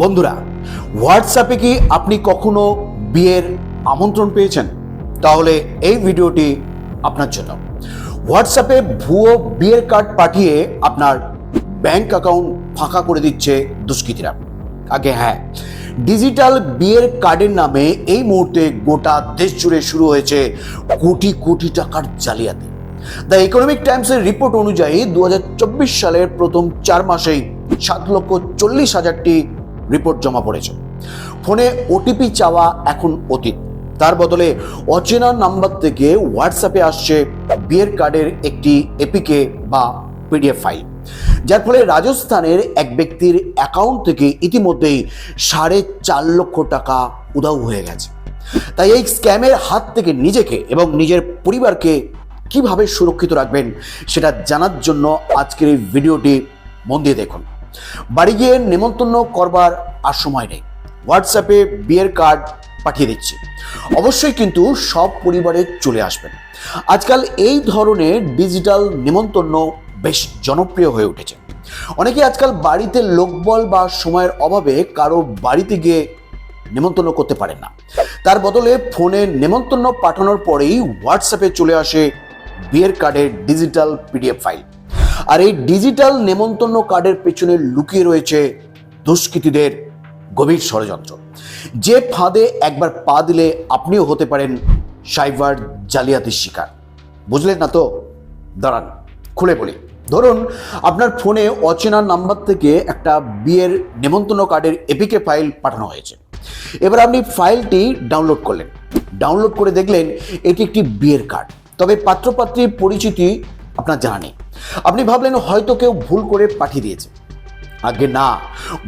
বন্ধুরা হোয়াটসঅ্যাপে কি আপনি কখনো বিয়ের আমন্ত্রণ পেয়েছেন? তাহলে এই ভিডিওটি আপনার জন্য। হোয়াটসঅ্যাপে ভুয়ো বিয়ের কার্ড পাঠিয়ে আপনার ব্যাংক অ্যাকাউন্ট ফাঁকা করে দিচ্ছে দুষ্কৃতীরা। আগে হ্যাঁ ডিজিটাল বিয়ের কার্ডের নামে এই মুহূর্তে গোটা দেশ জুড়ে শুরু হয়েছে কোটি কোটি টাকার জালিয়াতি। দ্য ইকোনমিক টাইমসের রিপোর্ট অনুযায়ী দু হাজার চব্বিশ সালের প্রথম চার মাসেই সাত লক্ষ চল্লিশ হাজারটি রিপোর্ট জমা পড়েছে। ফোনে ওটিপি চাওয়া এখন অতীত। তার বদলে অচেনা নাম্বার থেকে হোয়াটসঅ্যাপে আসছে বিয়ের কার্ডের একটি এপিকে বা পিডিএফ ফাইল যার ফলে রাজস্থানের এক ব্যক্তির অ্যাকাউন্ট থেকে ইতিমধ্যেই সাড়ে চার লক্ষ টাকা উধাও হয়ে গেছে। তাই এই স্ক্যামের হাত থেকে নিজেকে এবং নিজের পরিবারকে কীভাবে সুরক্ষিত রাখবেন সেটা জানার জন্য আজকের এই ভিডিওটি মন দিয়ে দেখুন। বাড়ি গিয়ে নেমন্তন্ন করবার আর সময় নেই। হোয়াটসঅ্যাপে বিয়ের কার্ড পাঠিয়ে দিচ্ছি। অবশ্যই কিন্তু সব পরিবারে চলে আসবেন। আজকাল এই ধরনের ডিজিটাল নেমন্তন্ন বেশ জনপ্রিয় হয়ে উঠেছে। অনেকে আজকাল বাড়িতে লোকবল বা সময়ের অভাবে কারও বাড়িতে গিয়ে নেমন্তন্ন করতে পারেন না। তার বদলে ফোনে নেমন্তন্ন পাঠানোর পরেই হোয়াটসঅ্যাপে চলে আসে বিয়ের কার্ডের ডিজিটাল পিডিএফ ফাইল আর এই ডিজিটাল নেমন্তন্ন কার্ডের পেছনে লুকিয়ে রয়েছে দুষ্কৃতীদের গভীর ষড়যন্ত্র। যে ফাঁদে একবার পা দিলে আপনিও হতে পারেন সাইবার জালিয়াতির শিকার। বুঝলেন না তো? দাঁড়ান, খুলে বলি। ধরুন, আপনার ফোনে অচেনা নাম্বার থেকে একটা বিয়ের নেমন্তন্ন কার্ডের এপিকে ফাইল পাঠানো হয়েছে। এবার আপনি ফাইলটি ডাউনলোড করলেন। ডাউনলোড করে দেখলেন, এটি একটি বিয়ের কার্ড। তবে পাত্রপাত্রীর পরিচিতি আপনার জানা নেই। আপনি ভাবলেন হয়তো কেউ ভুল করে পাঠিয়ে দিয়েছে। আগে না,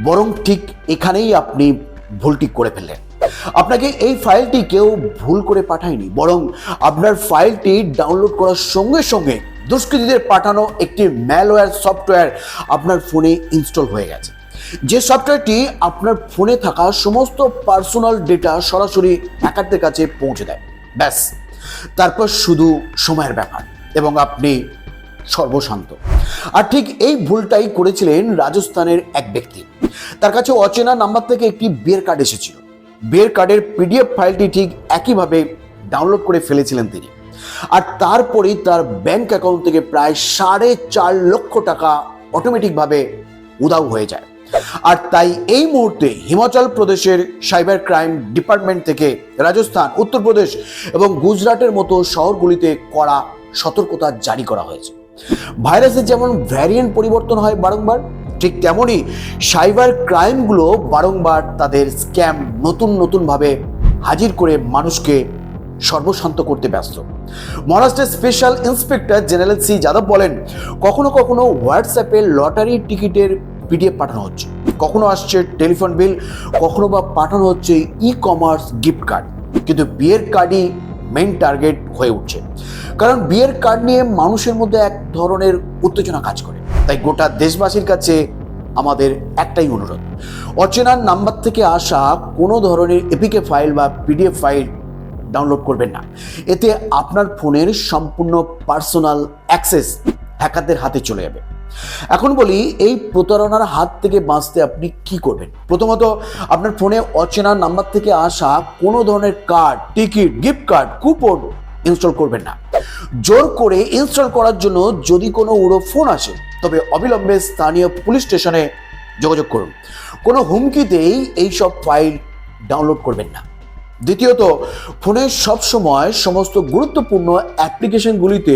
বরং ঠিক এখানেই আপনি ভুলটি করে ফেললেন। আপনাকে এই ফাইলটি কেউ ভুল করে পাঠায়নি, বরং আপনার ফাইলটি ডাউনলোড করার সঙ্গে সঙ্গে দুষ্কৃতীদের পাঠানো একটি ম্যালওয়্যার সফটওয়্যার আপনার ফোনে ইনস্টল হয়ে গেছে। যে সফটওয়্যারটি আপনার ফোনে থাকা সমস্ত পার্সোনাল ডেটা সরাসরি হ্যাকারদের কাছে পৌঁছে দেয়। ব্যাস, তারপর শুধু সময়ের ব্যাপার। এবং আপনি সর্বশান্ত। আর ঠিক এই ভুলটাই করেছিলেন রাজস্থানের এক ব্যক্তি। তার কাছে অচেনা নাম্বার থেকে একটি বিয়ের কার্ড এসেছিল। বিয়ের কার্ডের পিডিএফ ফাইলটি ঠিক একইভাবে ডাউনলোড করে ফেলেছিলেন তিনি। আর তারপরেই তার ব্যাংক অ্যাকাউন্ট থেকে প্রায় সাড়ে চার লক্ষ টাকা অটোমেটিকভাবে উদাও হয়ে যায়। আর তাই এই মুহূর্তে হিমাচল প্রদেশের সাইবার ক্রাইম ডিপার্টমেন্ট থেকে রাজস্থান, উত্তরপ্রদেশ এবং গুজরাটের মতো শহরগুলিতে কড়া সতর্কতা জারি করা হয়েছে। ভাইরাসের যেমন ভ্যারিয়েন্ট পরিবর্তন হয় বারংবার, ঠিক তেমনই সাইবার ক্রাইমগুলো বারংবার তাদের স্ক্যাম নতুন নতুনভাবে হাজির করে মানুষকে সর্বশান্ত করতে ব্যস্ত। মহারাষ্ট্রের special inspector general C Yadav বলেন, কখনো কখনো হোয়াটসঅ্যাপে লটারি টিকিটের পিডিএফ পাঠানো হচ্ছে। কখনো আসছে টেলিফোন বিল কখনো বা পাঠানো হচ্ছে ই কমার্স গিফট কার্ড কিন্তু বিয়ের কার্ডই মেইন টার্গেট হয়ে উঠছে। কারণ বিয়ের কার্ড নিয়ে মানুষের মধ্যে এক ধরনের উত্তেজনা কাজ করে। তাই গোটা দেশবাসীর কাছে আমাদের একটাই অনুরোধ। অচেনার নাম্বার থেকে আসা কোনো ধরনের এপিকে ফাইল বা পিডিএফ ফাইল ডাউনলোড করবেন না। এতে আপনার ফোনের সম্পূর্ণ পার্সোনাল অ্যাক্সেস হ্যাকারদের হাতে চলে যাবে। এখন বলি, এই প্রতারণার হাত থেকে বাঁচতে আপনি কি করবেন? প্রথমত, আপনার ফোনে অচেনা নাম্বার থেকে আসা কোনো ধরনের card, ticket, gift card, coupon install করবেন না। জোর করে ইনস্টল করার জন্য যদি কোনো উড়ো ফোন আসে, তবে অবিলম্বে স্থানীয় পুলিশ স্টেশনে যোগাযোগ করুন। কোনো হুমকিতেই এইসব ফাইল ডাউনলোড করবেন না। দ্বিতীয়ত, ফোনে সবসময় সমস্ত গুরুত্বপূর্ণ অ্যাপ্লিকেশনগুলিতে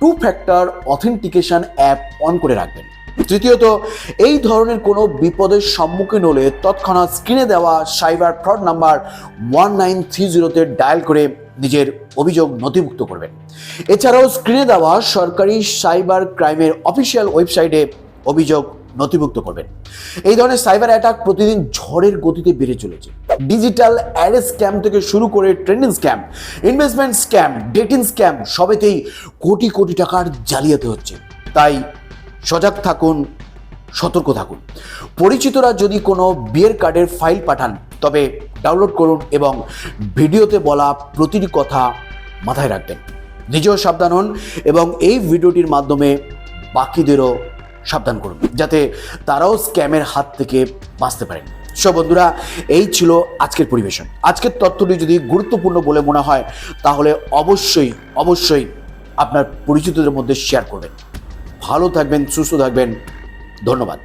two factor authentication app on করে রাখবেন। তৃতীয়ত, এই ধরনের কোনো বিপদের সম্মুখীন হলে তৎক্ষণাৎ স্ক্রিনে দেওয়া cyber fraud number one nine three জিরোতে ডায়াল করে নিজের অভিযোগ নথিভুক্ত করবেন। এছাড়াও স্ক্রিনে দেওয়া সরকারি সাইবার ক্রাইমের অফিসিয়াল ওয়েবসাইটে অভিযোগ নথিভুক্ত করবেন। এই ধরনের সাইবার অ্যাটাক প্রতিদিন ঝড়ের গতিতে বেড়ে চলেছে। ডিজিটাল অ্যাড স্ক্যাম থেকে শুরু করে trending scam investment scam dating scam সবেতেই কোটি কোটি টাকার জালিয়াতি হচ্ছে। তাই সজাগ থাকুন, সতর্ক থাকুন। পরিচিতরা যদি কোনো বিয়ের কার্ডের ফাইল পাঠান, তবে ডাউনলোড করুন এবং ভিডিওতে বলা প্রতিটি কথা মাথায় রাখবেন। নিজেও সাবধান হন এবং এই ভিডিওটির মাধ্যমে বাকিদেরও সাবধান করুন, যাতে তারাও স্ক্যামের হাত থেকে বাঁচতে পারেন। সো বন্ধুরা, এই ছিল আজকের পরিবেশন। আজকের তথ্যটি যদি গুরুত্বপূর্ণ বলে মনে হয়, তাহলে অবশ্যই অবশ্যই আপনার পরিচিতদের মধ্যে শেয়ার করবেন। ভালো থাকবেন, সুস্থ থাকবেন। ধন্যবাদ।